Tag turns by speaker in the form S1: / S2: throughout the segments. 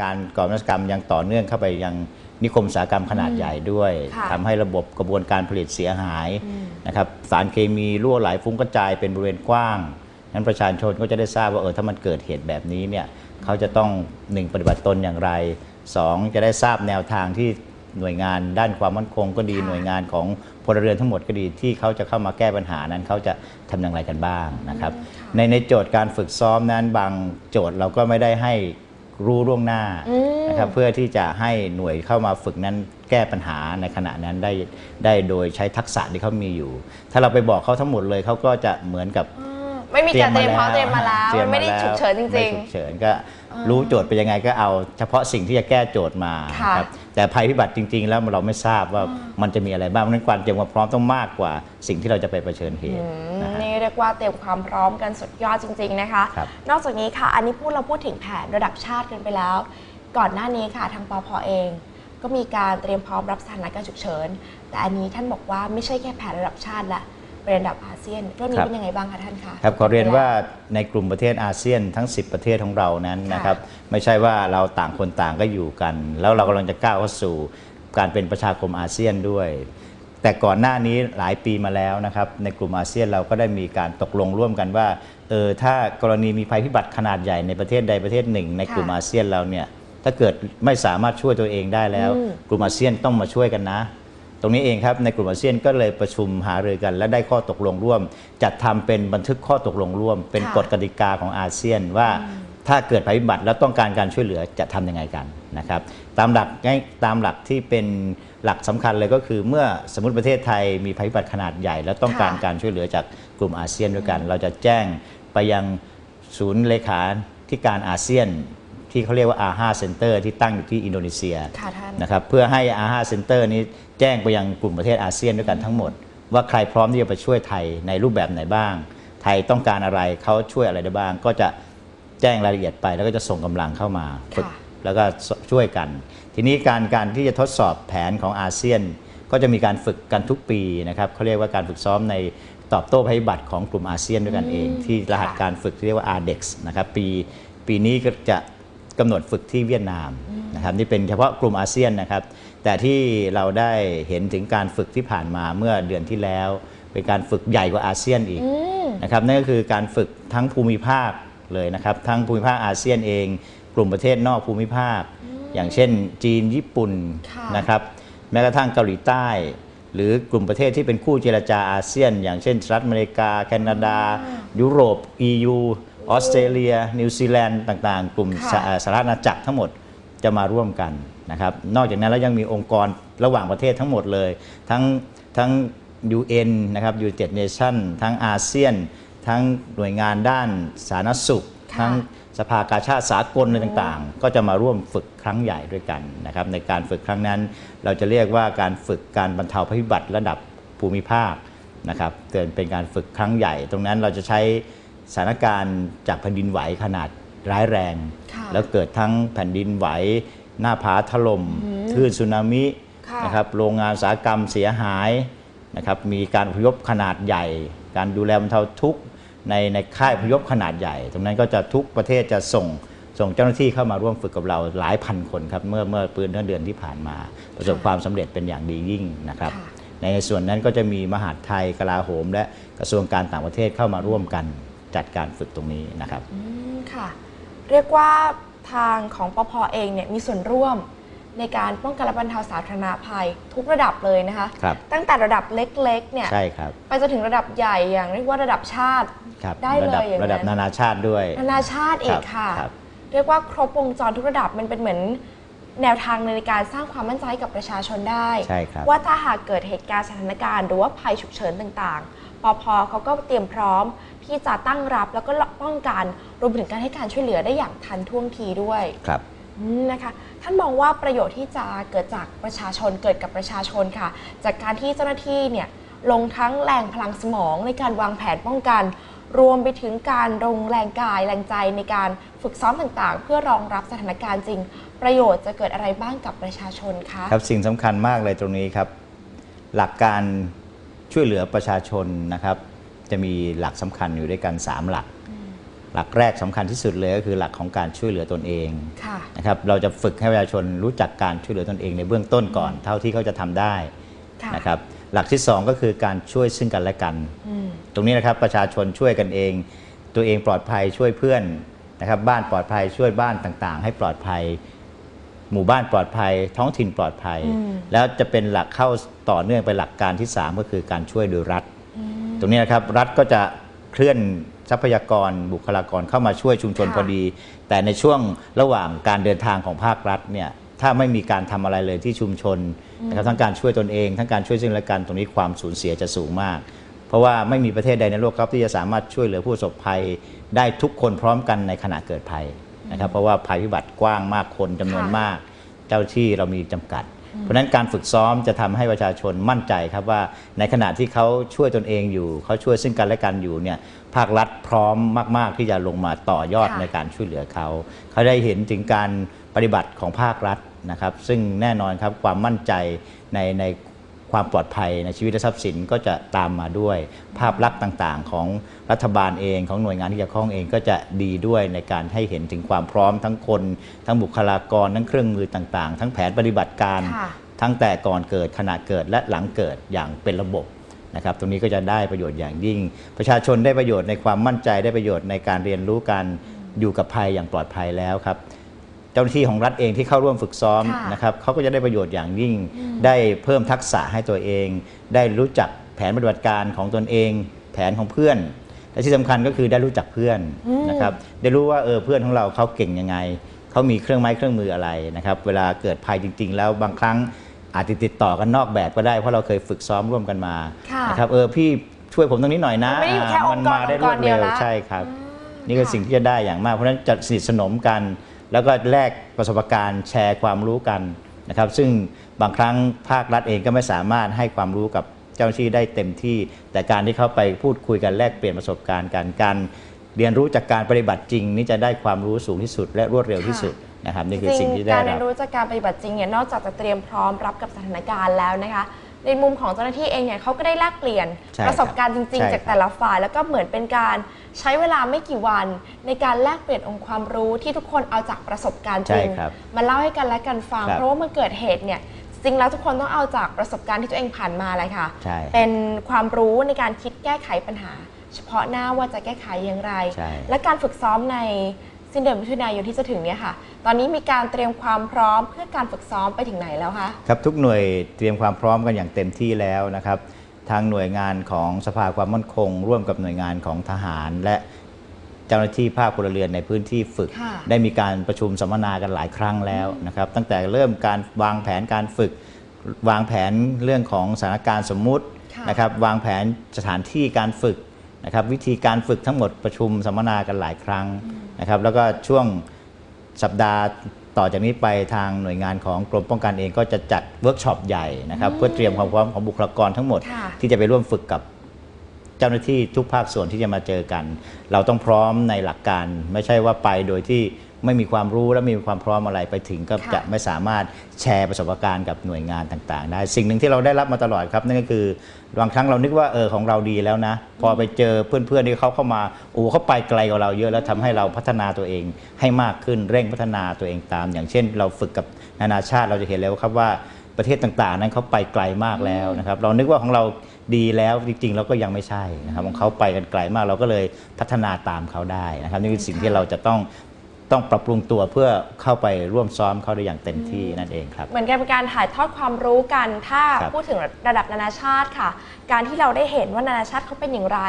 S1: การก่อวินาศกรรมยังต่อเนื่องเข้าไปยังนิคมอุตสาหกรรมขนาดใหญ่ด้วย
S2: ค่ะ
S1: ทำให้ระบบกระบวนการผลิตเสียหายนะครับสารเคมีรั่วไหลฟุ้งกระจายเป็นบริเวณกว้างนั้นประชาชนก็จะได้ทราบว่าเออถ้ามันเกิดเหตุแบบนี้เนี่ยเขาจะต้องหนึ่งปฏิบัติตนอย่างไรสองจะได้ทราบแนวทางที่หน่วยงานด้านความมั่นคงก็ดี
S2: ค่ะ
S1: หน่วยงานของพลเรือนทั้งหมดก็ดีที่เขาจะเข้ามาแก้ปัญหานั้นเขาจะทำอย่างไรกันบ้างนะครับ ในในโจทย์การฝึกซ้อมนั้นบางโจทย์เราก็ไม่ได้ให้ รู้ล่วงหน้า
S2: อืม
S1: นะครับเพื่อที่จะให้หน่วยเข้ามาฝึกนั้นแก้ปัญหาในขณะนั้นได้ได้โดยใช้ทักษะที่เขามีอยู่ ถ้าเราไปบอกเขาทั้งหมดเลยเขาก็จะเหมือนกับ
S2: ไม่มีการเตรียมพร้อมเตรียมมาแล้ว
S1: ตรี
S2: มันไม่ได้า
S1: แล้ว
S2: ฉุกเฉินจ
S1: ไม่
S2: ริง
S1: ฉุกเฉินก็รู้โจทย์เป็นยังไงก็เอาเฉพาะสิ่งที่จะแก้โจทย์มา
S2: ค่ะ
S1: ครับแต่ภัยพิบัติจริง ๆ แล้วเราไม่ทราบว่ามันจะมีอะไรบ้างเพราะฉะนั้นความเตรียมความพร้อมต้องมากกว่าสิ่งที่เราจะไปเผชิญเห
S2: ๆ
S1: ตุ
S2: อืม
S1: นะฮะ
S2: นี่ เรียกว่าเตรียมความพร้อมกันสุดยอดจริง ๆนะคะ
S1: ครับ
S2: นอกจากนี้ค่ะ อันนี้พูดเราพูดถึงแผนระดับชาติกันไปแล้ว ก่อนหน้านี้ค่ะทางปพเอง ก็มีการเตรียมพร้อมรับสถานการณ์ฉุกเฉิน แต่อันนี้ท่านบอกว่าไม่ใช่แค่แผนระดับชาติละเป็นระดับอาเซียนเรื่องนี้
S1: ครับ
S2: เป็นยังไงบ้างคะท่านคะ
S1: ครับขอเรียนว่าในกลุ่มประเทศอาเซียนทั้ง 10 ประเทศของเรานั้น
S2: ค่ะ
S1: นะครับไม่ใช่ว่าเราต่างคนต่างก็อยู่กัน แล้วเรากำลังจะก้าวเข้าสู่การเป็นประชาคมอาเซียนด้วย แต่ก่อนหน้านี้หลายปีมาแล้วนะครับในกลุ่มอาเซียนเราก็ได้มีการตกลงร่วมกันว่าเออถ้ากรณีมีภัยพิบัติขนาดใหญ่ในประเทศใดประเทศหนึ่ง ในกลุ่ม
S2: ค่ะ
S1: อาเซียนเราเนี่ยถ้าเกิดไม่สามารถช่วยตัวเองได้แล้ว
S2: อืม
S1: กลุ่มอาเซียนต้องมาช่วยกันนะ ตรงนี้เองครับในกลุ่มอาเซียนก็เลยประชุมหารือกัน และได้ข้อตกลงร่วม จัดทำเป็นบันทึกข้อตกลงร่วม เป็น
S2: ค่ะ
S1: กฎกติกาของอาเซียนว่า ถ้าเกิดภัยพิบัติแล้วต้องการการช่วยเหลือจะทำยังไงกันนะครับตามหลักง่ายตามหลักที่เป็นหลักสำคัญเลยก็คือ เมื่อสมมติประเทศไทยมีภัยพิบัติขนาดใหญ่ แล้วต้องการ
S2: ค่ะ
S1: การช่วยเหลือจากกลุ่มอาเซียนด้วยกัน เราจะแจ้งไปยังศูนย์เลขาธิการอาเซียนที่เขาเรียกว่า R5 Center ที่ตั้งอยู่ที่อินโดนีเซีย
S2: ค่ะท่าน
S1: นะครับเพื่อให้ R5 Center นี้แจ้งไปยังกลุ่มประเทศอาเซียนด้วยกันทั้งหมด ว่าใครพร้อมที่จะไปช่วยไทยในรูปแบบไหนบ้าง ไทยต้องการอะไรเขาช่วยอะไรได้บ้าง ก็จะ แจ้งรายละเอียดไปแล้วก็จะส่งกำลังเข้ามาฝึก
S2: ค่ะ
S1: แล้วก็ช่วยกัน ทีนี้การการที่จะทดสอบแผนของอาเซียน ก็จะมีการฝึกกันทุกปีนะครับเขาเรียกว่าการฝึกซ้อมในตอบโต้ภัยพิบัติของกลุ่มอาเซียนด้วยกันเอง ที่รหัส
S2: ค่ะ
S1: การฝึกที่เรียกว่า RDEX นะครับปีปีนี้ก็จะกำหนดฝึกที่เวียดนามนะครับนี่เป็นเฉพาะกลุ่มอาเซียนนะครับ แต่ที่เราได้เห็นถึงการฝึกที่ผ่านมาเมื่อเดือนที่แล้ว เป็นการฝึกใหญ่กว่าอาเซียนอีก
S2: อืม
S1: นะครับนั่นก็คือการฝึกทั้งภูมิภาค เลยนะครับ ทั้งภูมิภาคอาเซียนเอง กลุ่มประเทศนอกภูมิภาค อย่างเช่น จีนญี่ปุ่น
S2: ค่ะ
S1: นะครับแม้กระทั่งเกาหลีใต้ หรือกลุ่มประเทศที่เป็นคู่เจรจาอาเซียน อย่างเช่นสหรัฐอเมริกา แคนาดา ยุโรป EU ออสเตรเลีย นิวซีแลนด์ต่างๆ กลุ่ม
S2: ค่ะ
S1: สหสหรัฐอาณาจักรทั้งหมดจะมาร่วมกันนะครับนอกจากนั้นแล้วยังมีองค์กรระหว่างประเทศทั้งหมดเลย ทั้งทั้ง UN นะครับ United Nation ทั้งอาเซียน ทั้งหน่วยงานด้านสาธารณสุข
S2: ค่ะ
S1: ทั้งสภากาชาติสากลอะไรต่างๆ ก็จะมาร่วมฝึกครั้งใหญ่ด้วยกันนะครับในการฝึกครั้งนั้น เราจะเรียกว่าการฝึกการบรรเทาภัยพิบัติระดับภูมิภาคนะครับเตือนเป็นการฝึกครั้งใหญ่ ตรงนั้นเราจะใช้สถานการณ์จากแผ่นดินไหวขนาดร้ายแรง
S2: ค่ะ
S1: แล้วเกิดทั้งแผ่นดินไหว หน้าผาถล่มคลื่นสึนามิ
S2: ค่ะ
S1: นะครับโรงงานอุตสาหกรรมเสียหายนะครับมีการอพยพขนาดใหญ่ การดูแลบรรเทาทุกข์ ในในค่ายพยพขนาดใหญ่ ตรงนั้นก็จะทุกประเทศจะส่งส่งเจ้าหน้าที่เข้ามาร่วมฝึกกับเราหลายพันคนครับเมื่อเมื่อปืนเมื่อเดือนที่ผ่านมา ประสบความสำเร็จเป็นอย่างดียิ่งนะครับในส่วนนั้นก็จะมีมหาดไทยกลาโหม และกระทรวงการต่างประเทศเข้ามาร่วมกันจัดการฝึกตรงนี้นะครับ
S2: ค่ะ เรียกว่าทางของปพเองเนี่ยมีส่วนร่วม ในการป้องกันและบรรเทาสาธารณภัยทุกระดับเลยนะคะ
S1: ครับ
S2: ตั้งแต่ระดับเล็กๆเนี่ย
S1: ใช่ครับ
S2: ไปจนถึงระดับใหญ่อย่างเรียกว่าระดับชาติ
S1: ครับ
S2: ได้เลย
S1: ระดับ
S2: อย่างนั้น
S1: ระดับนานาชาติด้วย
S2: นานาชาติอีก
S1: ครับ
S2: ค่ะ
S1: ครับ
S2: เรียกว่าครบวงจรทุกระดับมันเป็นเหมือนแนวทางในการสร้างความมั่นใจให้กับประชาชนได้
S1: ใช่ครับ
S2: ว่าถ้าหากเกิดเหตุการณ์สถานการณ์ หรือว่าภัยฉุกเฉินต่างๆปพเขาก็เตรียมพร้อมที่จะตั้งรับแล้วก็ป้องกันรวมถึงการให้การช่วยเหลือได้อย่างทันท่วงทีด้วย
S1: ครับ
S2: อืม นะคะท่านมองว่าประโยชน์ที่จะเกิดจากประชาชนเกิดกับประชาชนค่ะ จากการที่เจ้าหน้าที่เนี่ยลงทั้งแรงพลังสมองในการวางแผนป้องกัน รวมไปถึงการลงแรงกายแรงใจในการฝึกซ้อมต่างๆ เพื่อรองรับสถานการณ์จริง ประโยชน์จะเกิดอะไรบ้างกับประชาชนคะ
S1: ครับสิ่งสำคัญมากเลยตรงนี้ครับ หลักการช่วยเหลือประชาชนนะครับ จะมีหลักสำคัญอยู่ด้วยกัน 3 หลัก หลักแรกสำคัญที่สุดเลยก็คือหลักของการช่วยเหลือตนเอง
S2: ค่ะ
S1: นะครับเราจะฝึกให้ประชาชนรู้จักการช่วยเหลือตนเองในเบื้องต้นก่อน เท่าที่เขาจะทำได้
S2: ค่ะ
S1: นะครับหลักที่สองก็คือการช่วยซึ่งกันและกัน
S2: อืม
S1: ตรงนี้นะครับประชาชนช่วยกันเอง ตัวเองปลอดภัยช่วยเพื่อนนะครับบ้านปลอดภัยช่วยบ้านต่างๆ ให้ปลอดภัย หมู่บ้านปลอดภัย ท้องถิ่นปลอดภัย
S2: อืม
S1: แล้วจะเป็นหลักเข้าต่อเนื่องไปหลักการที่ 3 ก็คือการช่วยโดยรัฐ ตรงนี้นะครับรัฐก็จะเคลื่อน ทรัพยากรบุคลากรเข้ามาช่วยชุมชน
S2: ค่ะ
S1: พอดี แต่ในช่วงระหว่างการเดินทางของภาครัฐเนี่ยถ้าไม่มีการทำอะไรเลยที่ชุมชนนะครับทั้งการช่วยตนเอง ทั้งการช่วยซึ่งกันและกันตรงนี้ความสูญเสียจะสูงมาก เพราะว่าไม่มีประเทศใดในโลกครับที่จะสามารถช่วยเหลือผู้ประสบภัย ได้ทุกคนพร้อมกันในขณะเกิดภัยนะครับเพราะว่าภัยพิบัติกว้างมากคนจำนวน
S2: ค่ะ
S1: มาก เจ้าที่เรามีจำกัด เพราะฉะนั้นการฝึกซ้อมจะทำให้ประชาชนมั่นใจครับว่า ในขณะที่เขาช่วยตนเองอยู่เขาช่วยซึ่งกันและกันอยู่เนี่ยภาครัฐพร้อมมาก ๆ ที่จะลงมาต่อยอด
S2: ค่ะ
S1: ในการช่วยเหลือเขาเขาได้เห็นถึงการปฏิบัติของภาครัฐนะครับ ซึ่งแน่นอนครับความมั่นใจในใน ความปลอดภัยในชีวิตและทรัพย์สินก็จะตามมาด้วย ภาพลักษณ์ต่างๆ ของรัฐบาลเองของหน่วยงานที่เกี่ยวข้องเองก็จะดีด้วยในการให้เห็นถึงความพร้อมทั้งคน ทั้งบุคลากรทั้งเครื่องมือต่างๆ ทั้งแผนปฏิบัติการ
S2: ค่ะ
S1: ทั้งแต่ก่อนเกิดขณะเกิดและหลังเกิดอย่างเป็นระบบนะครับตรงนี้ก็จะได้ประโยชน์อย่างยิ่ง ประชาชนได้ประโยชน์ในความมั่นใจได้ประโยชน์ในการเรียนรู้การอยู่กับภัยอย่างปลอดภัยแล้วครับ เจ้าหน้าที่ของรัฐเองที่เข้าร่วมฝึกซ้อม
S2: ค่ะ
S1: นะครับเขาก็จะได้ประโยชน์อย่างยิ่งได้เพิ่มทักษะให้ตัวเอง ได้รู้จักแผนปฏิบัติการของตนเอง แผนของเพื่อนและที่สำคัญก็คือได้รู้จักเพื่อนนะครับได้รู้ว่าเออเพื่อนของเราเขาเก่งยังไงเขามีเครื่องไม้เครื่องมืออะไรนะครับเวลาเกิดภัยจริง ๆ แล้วบางครั้งอาจจะติดต่อกันนอกแบบก็ได้เพราะเราเคยฝึกซ้อมร่วมกันมา
S2: ค่ะ
S1: นะครับเออพี่ช่วยผมตรงนี้หน่อยนะ
S2: ไม่ได้อยู่แค่องค์กร
S1: มันมาได้รวด
S2: องค์กรเดี
S1: เร็
S2: ยว
S1: ว
S2: ละ
S1: ใช่ครับ
S2: อืม
S1: นี่คือ
S2: ค่ะ
S1: สิ่งที่จะได้อย่างมาก เพราะฉะนั้นจะสนิทสนมกัน แล้วก็แลกประสบการณ์แชร์ความรู้กันนะครับ ซึ่งบางครั้งภาครัฐเองก็ไม่สามารถให้ความรู้กับเจ้าหน้าที่ได้เต็มที่ แต่การที่เขาไปพูดคุยกันแลกเปลี่ยนประสบการณ์กันการเรียนรู้จากการปฏิบัติจริง นี่จะได้ความรู้สูงที่สุด และรวดเร็วที่สุดนะครับนี่คือสิ่งที่ได้
S2: การ
S1: รั
S2: เรีย
S1: บ
S2: นรู้จากการปฏิบัติจริงเนี่ยนอกจากจะเตรียมพร้อมรับกับสถานการณ์แล้วนะคะในมุมของเจ้าหน้าที่เองเนี่ยเขาก็ได้แลกเปลี่ยน
S1: ใช่
S2: ประสบการณ์จริง
S1: ใช่
S2: ๆจากแต่ละฝ่าย แล้วก็เหมือนเป็นการ ใช้เวลาไม่กี่วันในการแลกเปลี่ยนองค์ความรู้ที่ทุกคนเอาจากประสบการณ์จริง
S1: ใช่ครับ
S2: มาเล่าให้กันและกันฟัง
S1: ครับ
S2: เพราะว่าเมื่อเกิดเหตุเนี่ยจริงแล้วทุกคนต้องเอาจากประสบการณ์ที่ตัวเองผ่านมาเลยค่ะ
S1: ใช่
S2: เป็นความรู้ในการคิดแก้ไขปัญหา เฉพาะหน้าว่าจะแก้ไขอย่างไร
S1: ใช่
S2: และการฝึกซ้อมในสิ้นเดือนมิถุนายนที่จะถึงเนี่ยค่ะ ตอนนี้มีการเตรียมความพร้อมเพื่อการฝึกซ้อมไปถึงไหนแล้วคะ
S1: ครับทุกหน่วยเตรียมความพร้อมกันอย่างเต็มที่แล้วนะครับ ทางหน่วยงานของสภาความมั่นคง ร่วมกับหน่วยงานของทหาร และเจ้าหน้าที่ภาคพลเรือนในพื้นที่ฝึก
S2: ค่ะ
S1: ได้มีการประชุมสัมมนากันหลายครั้งแล้วนะครับ ตั้งแต่เริ่มการวางแผนการฝึก วางแผนเรื่องของสถานการณ์สมมุติ
S2: ค่ะ
S1: นะครับวางแผนสถานที่การฝึกนะครับวิธีการฝึกทั้งหมดประชุมสัมมนากันหลายครั้งนะครับแล้วก็ช่วงสัปดาห์ ต่อจากนี้ไปทางหน่วยงานของกรมป้องกันเองก็จะจัดเวิร์กช็อปใหญ่นะครับเพื่อเตรียมความพร้อมของบุคลากรทั้งหมด
S2: ค่ะ
S1: ที่จะไปร่วมฝึกกับเจ้าหน้าที่ทุกภาคส่วนที่จะมาเจอกัน เราต้องพร้อมในหลักการ ไม่ใช่ว่าไปโดยที่ไม่มีความรู้และไม่มีความพร้อมอะไรไปถึงก็
S2: ค่ะ
S1: จะไม่สามารถแชร์ประสบการณ์กับหน่วยงานต่าง ๆ ได้ สิ่งหนึ่งที่เราได้รับมาตลอดครับนั่นก็คือ บางครั้งเรานึกว่าเออของเราดีแล้วนะ พอไปเจอเพื่อนๆที่เขาเข้ามาโอ้เขาไปไกลกว่าเราเยอะแล้วทำให้เราพัฒนาตัวเองให้มากขึ้นเร่งพัฒนาตัวเองตาม อย่างเช่น เราฝึกกับนานาชาติเราจะเห็นแล้วครับว่าประเทศต่างๆ นั้นเขาไปไกลมากแล้วนะครับ เรานึกว่าของเราดีแล้วจริงๆเราก็ยังไม่ใช่นะครับของเขาไปกันไกลมากเราก็เลยพัฒนาตามเขาได้นะครับนี่คือสิ่งที่เราจะต้อง ต้องปรับปรุงตัวเพื่อเข้าไปร่วมซ้อมเขาได้อย่างเต็มที่นั่นเองครับ
S2: เหมือนกันเป็นการถ่ายทอดความรู้กัน ถ้า
S1: ครับ
S2: พูดถึงระดับนานาชาติค่ะ การที่เราได้เห็นว่านานาชาติเขาเป็นอย่างไร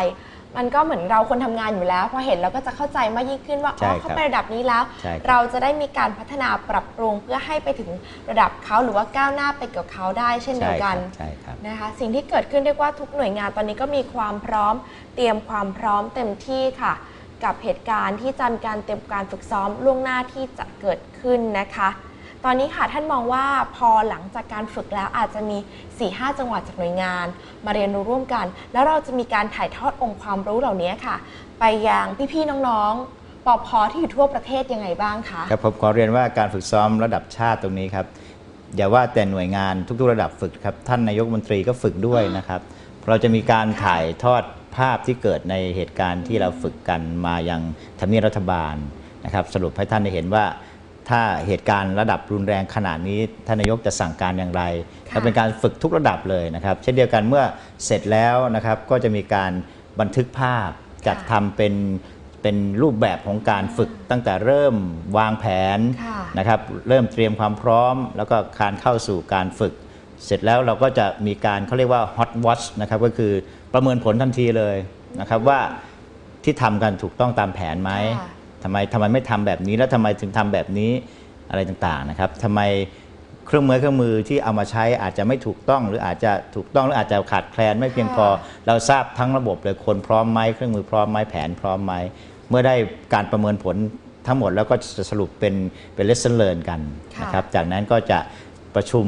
S2: มันก็เหมือนเราคนทำงานอยู่แล้วพอเห็นเราก็จะเข้าใจมากยิ่งขึ้นว่า
S1: ใช่
S2: อ๋อ
S1: ครับ
S2: เขาไประดับนี้แล้ว
S1: ใช่ครับ
S2: เราจะได้มีการพัฒนาปรับปรุงเพื่อให้ไปถึงระดับเขาหรือว่าก้าวหน้าไปกับเขาได้ เช่นเดียวกัน
S1: ใช่ครับ
S2: นะคะสิ่งที่เกิดขึ้นเรียกว่าทุกหน่วยงานตอนนี้ก็มีความพร้อม เตรียมความพร้อมเต็มที่ค่ะ กับเหตุการณ์ที่จะมีการเตรียมการฝึกซ้อมล่วงหน้าที่จะเกิดขึ้นนะคะ ตอนนี้ค่ะท่านมองว่าพอหลังจากการฝึกแล้วอาจจะมี 4-5 จังหวัดจากหน่วยงาน มาเรียนรู้ร่วมกัน แล้วเราจะมีการถ่ายทอดองค์ความรู้เหล่านี้ค่ะ ไปยังพี่ๆน้องๆปอพอที่อยู่ทั่วประเทศยังไงบ้างคะ
S1: ครับผมขอเรียนว่าการฝึกซ้อมระดับชาติตรงนี้ครับอย่าว่าแต่หน่วยงานทุกๆระดับฝึกครับท่านนายกมนตรีก็ฝึกด้วยนะครับเราจะมีการถ่ายทอด ภาพที่เกิดในเหตุการณ์ที่เราฝึกกันมายังทำเนียบรัฐบาลนะครับ สรุปให้ท่านได้เห็นว่า ถ้าเหตุการณ์ระดับรุนแรงขนาดนี้ท่านนายกจะสั่งการอย่างไร
S2: ค่ะ
S1: และเป็นการฝึกทุกระดับเลยนะครับ เช่นเดียวกันเมื่อเสร็จแล้วนะครับก็จะมีการบันทึกภาพจัดทำเป็นเป็นรูปแบบของการฝึกตั้งแต่เริ่มวางแผน
S2: ค่ะ
S1: นะครับ เริ่มเตรียมความพร้อม แล้วก็การเข้าสู่การฝึก เสร็จแล้วเราก็จะมีการเขาเรียกว่า hot watch นะครับก็คือประเมินผลทันทีเลยนะครับว่าที่ทำกันถูกต้องตามแผนไหม
S2: ค่ะ
S1: ทำไมทำไมไม่ทำแบบนี้แล้วทำไมถึงทำแบบนี้อะไรต่างๆนะครับทำไมเครื่องมือเครื่องมือที่เอามาใช้อาจจะไม่ถูกต้องหรืออาจจะถูกต้องหรืออาจจะขาดแคลนไม่เพียงพอ เราทราบทั้งระบบเลยคนพร้อมไหมเครื่องมือพร้อมไหมแผนพร้อมไหมเมื่อได้การประเมินผลทั้งหมดแล้วก็จะสรุปเป็นเป็น lesson learn กัน
S2: ค่ะ
S1: นะครับจากนั้นก็จะประชุม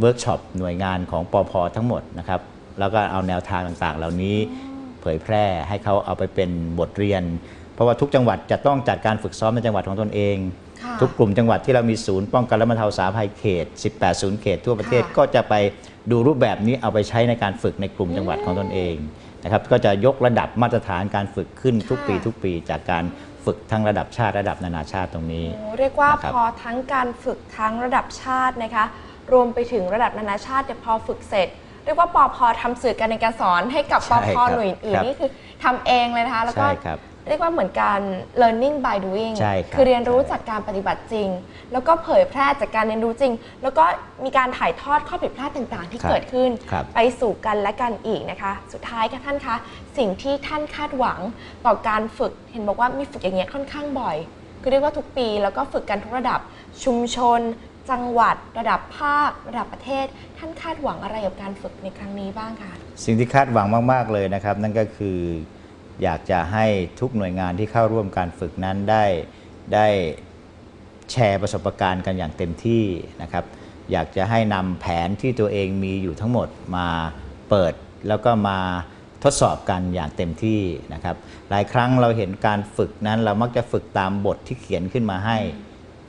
S1: เวิร์กช็อปหน่วยงานของปอพทั้งหมดนะครับ แล้วก็เอาแนวทางต่างๆ เหล่านี้เผยแพร่ให้เขาเอาไปเป็นบทเรียน เพราะว่าทุกจังหวัดจะต้องจัดการฝึกซ้อมในจังหวัดของตนเอง
S2: ค่ะ
S1: ทุกกลุ่มจังหวัดที่เรามีศูนย์ป้องกันและบรรเทาสาธารณภัยเขต 18 ศูนย์เขตทั่วประเทศ
S2: ค่ะ
S1: ก็จะไปดูรูปแบบนี้เอาไปใช้ในการฝึกในกลุ่มจังหวัดของตนเองนะครับ ก็จะยกระดับมาตรฐานการฝึกขึ้นทุกปี
S2: ค่ะ
S1: ทุกปีจากการฝึกทั้งระดับชาติระดับนานาชาติตรงนี้
S2: โอ้เรียกว่า
S1: นะครับ
S2: พอทั้งการฝึกทั้งระดับชาตินะคะ รวมไปถึงระดับนานาชาติเนี่ยพอฝึกเสร็จเรียกว่าปอพทำสื่อการในการสอนให้กับป
S1: ใช่
S2: อ
S1: ค
S2: พ
S1: รับ
S2: หน่วยอื่น
S1: ครับ
S2: นี่คือทำเองเลยนะคะ แล้วก็
S1: ใช่ครับ
S2: เรียกว่าเหมือนการ learning by doing
S1: ใช่ครับ
S2: คือเรียนรู้
S1: ใช่
S2: จากการปฏิบัติจริง แล้วก็เผยแพร่จากการเรียนรู้จริง แล้วก็มีการถ่ายทอดข้อผิดพลาดต่างๆ ที่
S1: ครับ
S2: เกิดขึ้น
S1: ครับ
S2: ไปสู่กันและกันอีกนะคะ สุดท้ายค่ะท่านคะ สิ่งที่ท่านคาดหวังต่อการฝึก เห็นบอกว่ามีฝึกอย่างเงี้ยค่อนข้างบ่อย คือเรียกว่าทุกปีแล้วก็ฝึกกันทุกระดับชุมชน จังหวัดระดับภาค ระดับประเทศ ท่านคาดหวังอะไรกับการฝึกในครั้งนี้บ้างคะ
S1: สิ่งที่คาดหวังมาก ๆ เลยนะครับ นั่นก็คืออยากจะให้ทุกหน่วยงานที่เข้าร่วมการฝึกนั้นได้ได้แชร์ประสบการณ์กันอย่างเต็มที่นะครับ อยากจะให้นำแผนที่ตัวเองมีอยู่ทั้งหมดมาเปิดแล้วก็มาทดสอบกันอย่างเต็มที่นะครับ หลายครั้งเราเห็นการฝึกนั้นเรามักจะฝึกตามบทที่เขียนขึ้นมาให้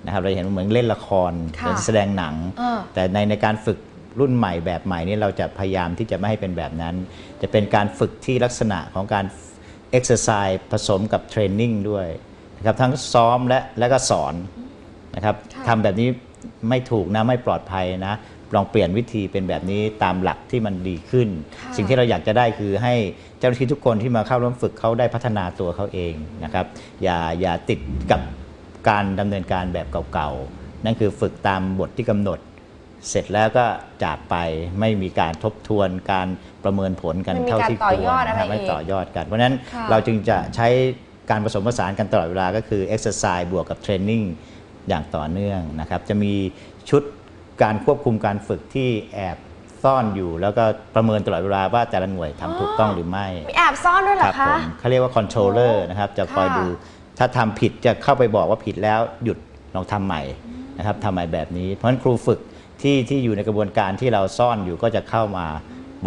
S1: นะครับเราเห็นเหมือนเล่นละคร
S2: ค่ะ
S1: เหมือนแสดงหนัง
S2: เออ
S1: แต่ในในการฝึกรุ่นใหม่แบบใหม่นี้เราจะพยายามที่จะไม่ให้เป็นแบบนั้น จะเป็นการฝึกที่ลักษณะของการ exercise ผสมกับเทรนนิ่งด้วยนะครับทั้งซ้อมและและก็สอนนะครับ
S2: ค่ะ
S1: ทำแบบนี้ไม่ถูกนะไม่ปลอดภัยนะ ลองเปลี่ยนวิธีเป็นแบบนี้ตามหลักที่มันดีขึ้น
S2: ค่ะ
S1: สิ่งที่เราอยากจะได้คือให้เจ้าหน้าที่ทุกคนที่มาเข้าร่วมฝึกเขาได้พัฒนาตัวเขาเองนะครับ อย่าอย่าติดกับ การดำเนินการแบบเก่าๆ นั่นคือฝึกตามบทที่กำหนด เสร็จแล้วก็จากไปไม่มีการทบทวนการประเมินผลกัน
S2: ไม่มี
S1: เท่า
S2: การ
S1: ที่
S2: ต่
S1: ค
S2: อ
S1: วยร
S2: อด
S1: นะ
S2: อะไร
S1: ครับไม่
S2: อีก
S1: ต่อยอดกัน เพราะฉะนั้น
S2: ค่ะ
S1: เราจึงจะใช้การผสมผสานกันตลอดเวลาก็คือ exercise บวกกับเทรนนิ่งอย่างต่อเนื่องนะครับ จะมีชุดการควบคุมการฝึกที่แอบซ่อนอยู่แล้วก็ประเมินตลอดเวลาว่าแต่ละหน่วยทำถูกต้องหรือไม่
S2: มีแอบซ่อนด้วยเหร
S1: ค
S2: อ
S1: รับผ
S2: คะ
S1: มเขาเรียกว่าคอนโทรลเลอร์นะครับ จะคอย
S2: ค่ะ
S1: ดู ถ้าทำผิดจะเข้าไปบอกว่าผิดแล้วหยุดลองทำใหม่นะครับทำใหม่แบบนี้ เพราะฉะนั้นครูฝึกที่ที่อยู่ในกระบวนการที่เราซ่อนอยู่ก็จะเข้ามา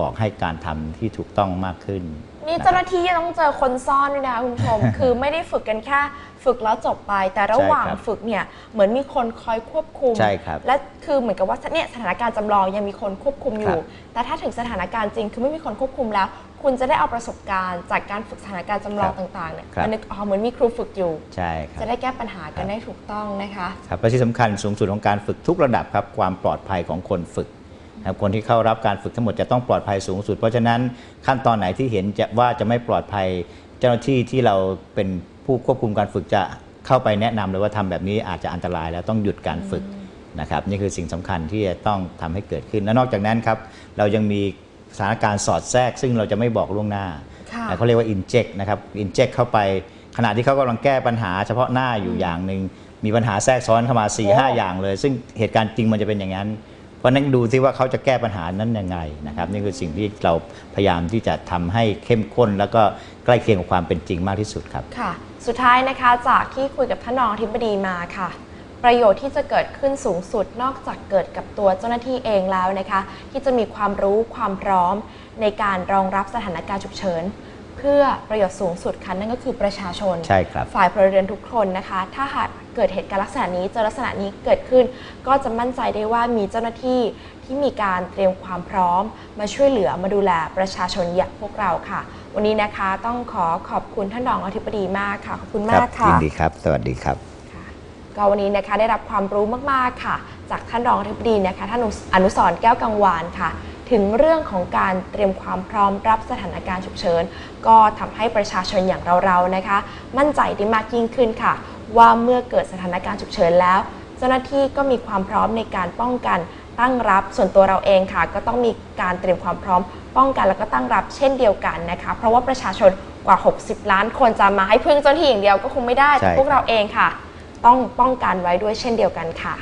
S1: บอกให้การทำที่ถูกต้องมากขึ้น
S2: นี่เจ้าหน้าที่ต้องเจอคนซ่อนด้วยนะคะคุณผู้ชม คือไม่ได้ฝึกกันแค่ฝึกแล้วจบไป แต่ระหว่าง
S1: ใช่ครับ
S2: ฝึกเนี่ยเหมือนมีคนคอยควบคุม
S1: ใช่ครับ
S2: และคือเหมือนกับว่าเนี่ยสถานการณ์จำลองยังมีคนควบคุมอยู่
S1: ครับ
S2: แต่ถ้าถึงสถานการณ์จริง คือไม่มีคนควบคุมแล้ว คุณจะได้เอาประสบการณ์จากการฝึกสถานการณ์จำลองต่างๆเนี่ย
S1: ครับ
S2: มานึกอ๋อเหมือนมีครูฝึกอยู่
S1: ใช่ครับ
S2: จะได้แก้ปัญหากันได้ถูกต้องนะคะ
S1: ครับและที่สำคัญสูงสุดของการฝึกทุกระดับครับความปลอดภัยของคนฝึกนะครับคนที่เข้ารับการฝึกทั้งหมดจะต้องปลอดภัยสูงสุด เพราะฉะนั้นขั้นตอนไหนที่เห็นจะว่าจะไม่ปลอดภัย เจ้าหน้าที่ที่เราเป็นผู้ควบคุมการฝึกจะเข้าไปแนะนำเลยว่าทำแบบนี้อาจจะอันตรายแล้วต้องหยุดการฝึกนะครับนี่คือสิ่งสำคัญที่จะต้องทำให้เกิดขึ้นและนอกจากนั้นครับเรายังมี สถานการณ์สอดแทรก ซึ่งเราจะไม่บอกล่วงหน้า
S2: ค่ะ
S1: เขาเรียกว่า inject นะครับ inject เข้าไปขณะที่เขากำลังแก้ปัญหาเฉพาะหน้าอยู่อย่างหนึ่งมีปัญหาแทรกซ้อนเข้ามา4ี
S2: โอ้
S1: หอย่างเลย ซึ่งเหตุการณ์จริงมันจะเป็นอย่างนั้น เพราะฉะนั้นดูที่ว่าเขาจะแก้ปัญหานั้นยังไงนะครับนี่คือสิ่งที่เราพยายามที่จะทำให้เข้มข้น แล้วก็ใกล้เคียงกับความเป็นจริงมากที่สุดครับ
S2: ค่ะ สุดท้ายนะคะจากที่คุยกับท่านรองอธิบดีมาค่ะ ประโยชน์ที่จะเกิดขึ้นสูงสุดนอกจากเกิดกับตัวเจ้าหน้าที่เองแล้วนะคะ ที่จะมีความรู้ความพร้อมในการรองรับสถานการณ์ฉุกเฉิน เพื่อประโยชน์สูงสุดค่ะนั่นก็คือประชาชน
S1: ใช่ครับ
S2: ฝ่ายพลเรือนทุกคนนะคะ ถ้าหากเกิดกิดเหตุการณ์ลักษณะนี้เจอลักษณะนี้เกิดขึ้น ก็จะมั่นใจได้ว่ามีเจ้าหน้าที่ที่มีการเตรียมความพร้อม มาช่วยเหลือมาดูแลประชาชนอย่างพวกเราค่ะ วันนี้นะคะต้องขอขอบคุณท่านรองอธิบดีมากค่ะขอบคุณ
S1: ค
S2: มา
S1: รั
S2: กค่ะ
S1: ยินดีครับ สวัสดีครับ
S2: ค่ะ ก็วันนี้นะคะได้รับความรู้มากๆค่ะ จากท่านรองอธิบดีนะคะท่านอนุสรณ์แก้วกังวานค่ะ ถึงเรื่องของการเตรียมความพร้อมรับสถานการณ์ฉุกเฉิน ก็ทำให้ประชาชนอย่างเราๆนะคะ มั่นใจได้มากยิ่งขึ้นค่ะ ว่าเมื่อเกิดสถานการณ์ฉุกเฉินแล้ว เจ้าหน้าที่ก็มีความพร้อมในการป้องกันตั้งรับส่วนตัวเราเองค่ะ ก็ต้องมีการเตรียมความพร้อม ป้องกันแล้วก็ตั้งรับเช่นเดียวกันนะคะ เพราะว่าประชาชนกว่า 60 ล้านคนจะมาให้พึ่งเจ้าหน้าที่อย่างเดียวก็คงไม่ได้
S1: ใช่
S2: แต่พวกเราเองค่ะ ต้องป้องกันไว้ด้วยเช่นเดียวกันค่ะ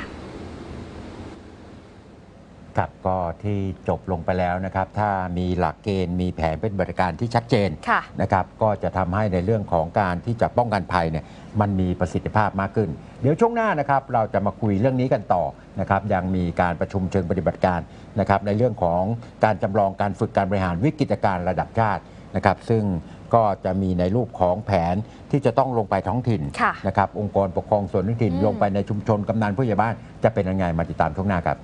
S3: ครับก็ที่จบลงไปแล้วนะครับ ถ้ามีหลักเกณฑ์มีแผนเป็นบริการที่ชัดเจน
S2: ค่ะ
S3: นะครับ ก็จะทำให้ในเรื่องของการที่จะป้องกันภัยเนี่ยมันมีประสิทธิภาพมากขึ้น เดี๋ยวช่วงหน้านะครับ เราจะมาคุยเรื่องนี้กันต่อนะครับยังมีการประชุมเชิงปฏิบัติการนะครับ ในเรื่องของการจำลองการฝึกการบริหารวิกฤตการณ์ระดับชาตินะครับ ซึ่ง ก็จะมีในรูปของแผนที่จะต้องลงไปท้องถิ่น
S2: ค่ะ
S3: นะครับองค์กรปกครองส่วนท้องถิ่น
S2: อืม
S3: ลงไปในชุมชนกำนันผู้ใหญ่บ้านจะเป็นยังไงมาติดตามช่วงหน้าครับ